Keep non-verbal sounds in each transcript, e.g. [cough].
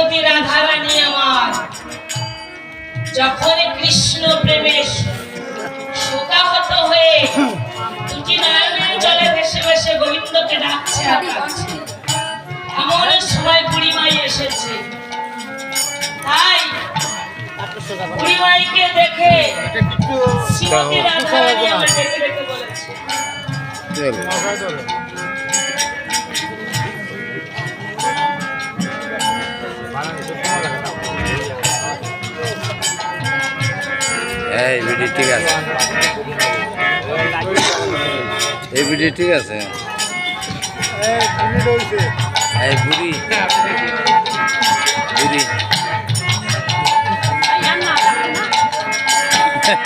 শ্রীমতী রাধারানী আমার। যখন কৃষ্ণ প্রেমে শোকাহত হয়ে দুটি নয়নের জলে ভেসে ভেসে গোবিন্দকে ডাকছে। এমন সময় বুড়িমাই এসেছে। তাই বুড়িমাইকে দেখে আমার ডেকে ডেকে বলেছে। এই ভিডি ঠিক আছে। এই ভিডি ঠিক আছে। এই বুড়ি। বুড়ি।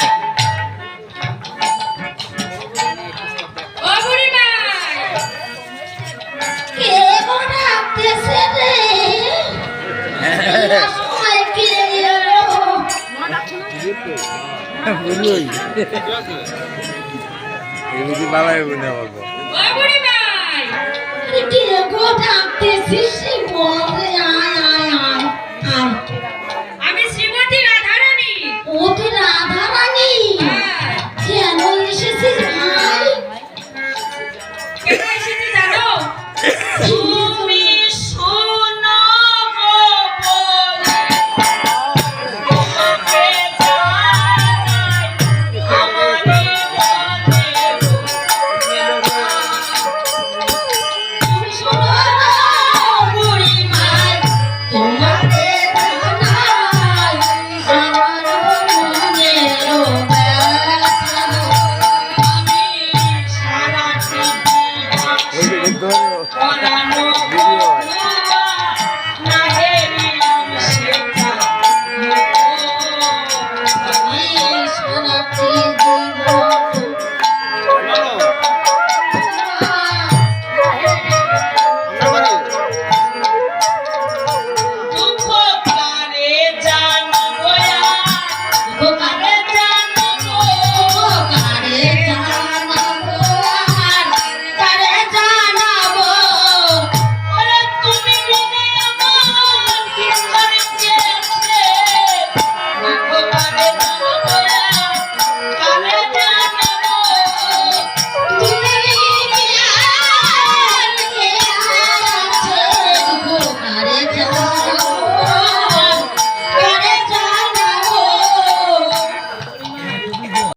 [laughs] এই বুড়ি বালাই কি ও বুড়িমাই কে গো ডাকতেছিস বল Hola.